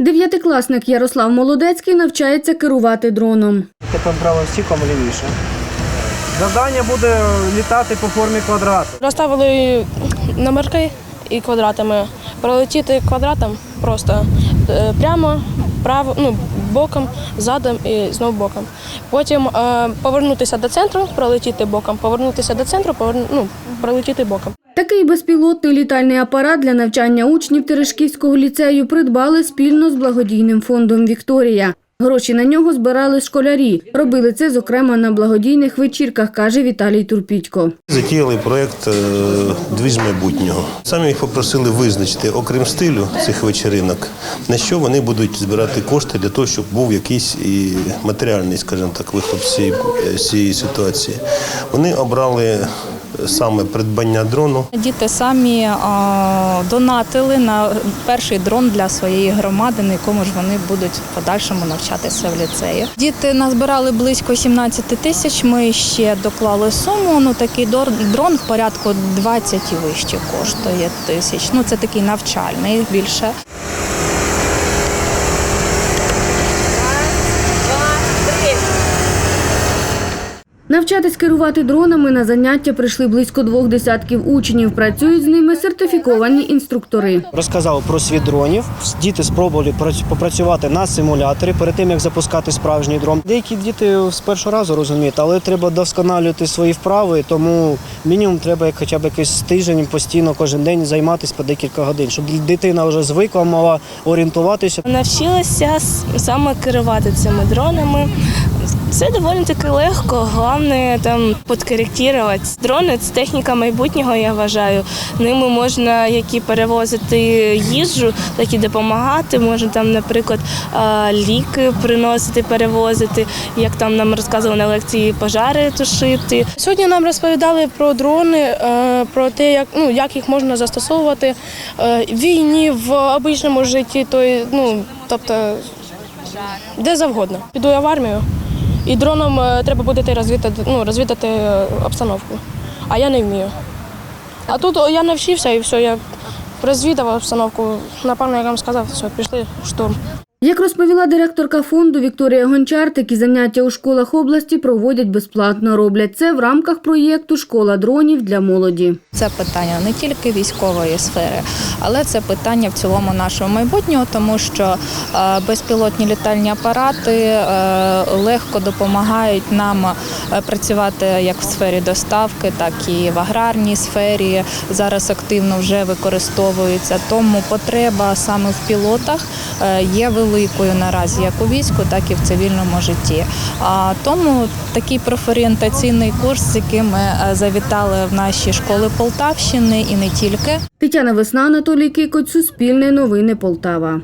Дев'ятикласник Ярослав Молодецький навчається керувати дроном. Тепер правостіком лівіше. Завдання буде літати по формі квадрату. Розставили номерки і квадратами. Пролетіти квадратом просто е, прямо, право, ну, боком, задом і знову боком. Потім е, повернутися до центру, пролетіти боком, повернутися до центру, поверну, ну, пролетіти боком. Такий безпілотний літальний апарат для навчання учнів Терешківського ліцею придбали спільно з благодійним фондом Вікторія. Гроші на нього збирали школярі. Робили це, зокрема, на благодійних вечірках, каже Віталій Турпітько. Затіяли проєкт е, «Дві з майбутнього. Самі їх попросили визначити, окрім стилю цих вечеринок, на що вони будуть збирати кошти для того, щоб був якийсь і матеріальний, скажімо так, виход з цієї ситуації. Вони обрали саме придбання дрону. Діти самі донатили на перший дрон для своєї громади, на якому ж вони будуть в подальшому навчатися в ліцеї. Діти назбирали близько 17 тисяч. Ми ще доклали суму. Ну такий дрон в порядку 20 і вище коштує тисяч. Ну це такий навчальний більше. Навчатись керувати дронами на заняття прийшли близько двох десятків учнів. Працюють з ними сертифіковані інструктори. Розказав про світ дронів. Діти спробували прац- попрацювати на симуляторі перед тим, як запускати справжній дрон. Деякі діти з першого разу розуміють, але треба вдосконалювати свої вправи, тому мінімум треба як хоча б якийсь тиждень постійно кожен день займатися по декілька годин, щоб дитина вже звикла, мала орієнтуватися. Навчилася саме керувати цими дронами. Це доволі таки легко. Головне там подкоректувати. Дрони це техніка майбутнього, я вважаю. Ними можна як і перевозити їжу, так і допомагати. Можна там, наприклад, ліки приносити, перевозити, як там нам розказували на лекції пожари тушити. Сьогодні нам розповідали про дрони, е, про те, як ну як їх можна застосовувати е, в війні, в обичному житті, то ну тобто де завгодно. Піду я в армію, і дроном е, треба буде розвідати, ну, розвідати е, обстановку. А я не вмію. А тут я навчився і все, я розвідав обстановку. Напевно, я вам сказав, все, пішли в штурм. Як розповіла директорка фонду Вікторія Гончар, такі заняття у школах області проводять безплатно. Роблять це в рамках проєкту Школа дронів для молоді. Це питання не тільки військової сфери, але це питання в цілому нашого майбутнього, тому що е, безпілотні літальні апарати е, легко допомагають нам працювати як в сфері доставки, так і в аграрній сфері. Зараз активно вже використовуються. Тому потреба саме в пілотах е, є великою наразі як у війську, так і в цивільному житті. А тому такий профорієнтаційний курс, з яким ми е, завітали в наші школи Полтавщини і не тільки. Тетяна Весна, Анатолій Кикоть, Суспільне новини Полтава.